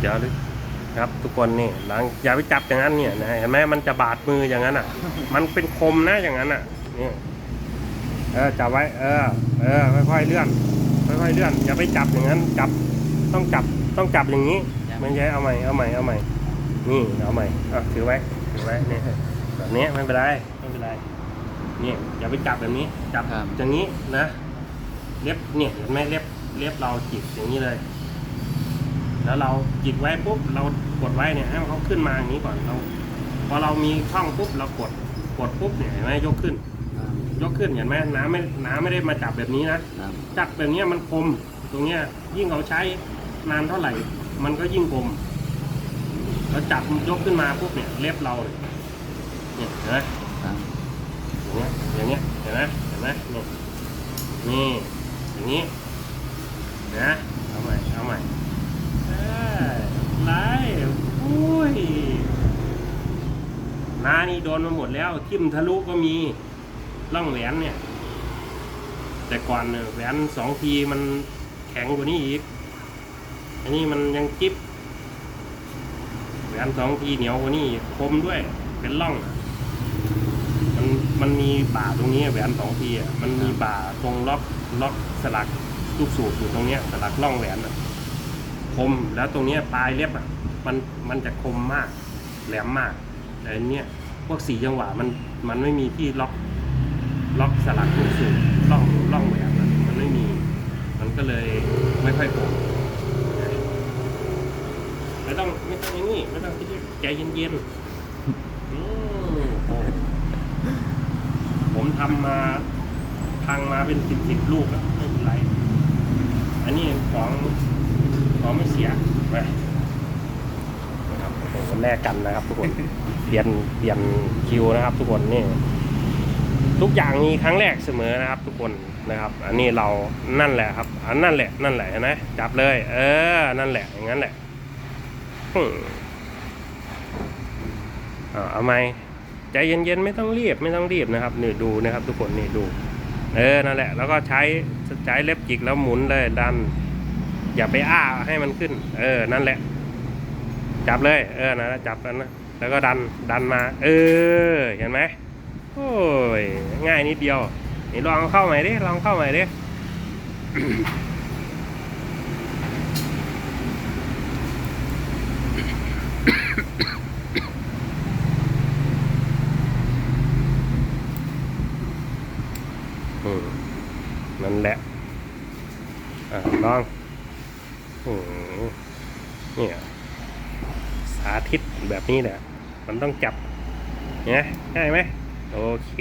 เดี๋ยวลึกครับทุกคนนี่หลังอย่าไปจับอย่างนั้นเนี่ยนะเห็นไหมมันจะบาดมืออย่างนั้นอะ มันเป็นคมนะอย่างนั้นอะนี่เออจับไว้ เออ เออค่อยๆเลื่อนค่อยๆเลื่อนอย่าไปจับอย่างนั้น จับต้องจับต้องจับอย่างนี้ไม่ใช่เอาใหม่เอาใหม่เอาใหม่นี่เอาใหม่อะถือไว้ถือไว้นี่แบบนี้ไม่เป็นไรไม่เป็นไรนี่อย่าไปจับแบบนี้จับครับอย่างนี้นะเล็บเนี่ยเห็นไหมเล็บเล็บเราจิกอย่างนี้เลย แล้วเราจิกไว้ปุ๊บเรากดไว้เนี่ยให้เขาขึ้นมาอย่างนี้ก่อนเราพอเรามีช่องปุ๊บเรากดกดปุ๊บเนี่ยเห็นไหมยกขึ้นครับยกขึ้นเห็นไหมน้ำไม่น้ำไม่ได้มาจับแบบนี้นะครับจับแบบเนี้ยมันคมตรงเนี้ยยิ่งเราใช้นานเท่าไหร่ มันก็ยิ่งคมเราจับยกขึ้นมาปุ๊บเนี่ยเล็บเราเนี่ยเนี่ยเห็นไหมครับอย่างเงี้ยอย่างเงี้ยเห็นไหมเห็นไหมนี่นี่อย่างนี้นะเอาใหม่เอาใหม่เอ้ยไล่อุ้ย น้านี่โดนมาหมดแล้ว ทิ่มทะลุก็มีร่องแหวนเนี่ย แต่ก่อนแหวนสองทีมันแข็งกว่านี้อีก อันนี้มันยังจิ๊บแหวนสองทีเหนียวกว่านี้คมด้วยเป็นร่อง มันมันมีบ่าตรงนี้แหวนสองทีอะมันมีบ่าตรงล็อกล็อกสลักลูกสูบอยู่ตรงเนี้ยสลักร่องแหวนอะคมแล้วตรงเนี้ยปลายเล็บอะมันมันจะคมมากแหลมมาก แต่อันเนี้ยพวกสีจังหวะมันมันไม่มีที่ล็อกล็อกสลักลูกสูบล่องล่องแหวนมันไม่มี มันก็เลยไม่ค่อยคมไม่ต้องไม่ต้องอย่างนี้ไม่ต้องคิดใจเย็นๆอืมโอ้ผมทำมาพังมาเป็นสิบสิบลูกแล้วไม่เป็นไร อันนี้ของของไม่เสียไปนะครับโอ้โห แลกกันนะครับ ทุกคน เปลี่ยนเปลี่ยนคิวนะครับ ทุกคนนี่ ทุกอย่างมีครั้งแรกเสมอนะครับ ทุกคนนะครับ อันนี้เรานั่นแหละครับ อันนั่นแหละนั่นแหละนะจับเลย เออ นั่นแหละอย่างนั้นแหละอ่าเอาไหมใจเย็นๆไม่ต้องรีบไม่ต้องรีบนะครับนี่ดูนะครับ ทุกคนนี่ดู เออนั่นแหละ แล้วก็ใช้ใช้เล็บจิกแล้วหมุนเลยดัน อย่าไปอ้าให้มันขึ้น เออนั่นแหละ จับเลย เออนะจับกันนะแล้วก็ดันดันมา เออ เห็นไหมโอ้ยง่ายนิดเดียวนี่ลองเข้าใหม่ดิลองเข้าใหม่ดินั่นแหละอะลองโอ้เนี่ย สาธิตแบบนี้แหละมันต้องจับเนี่ยง่ายไหมโอเค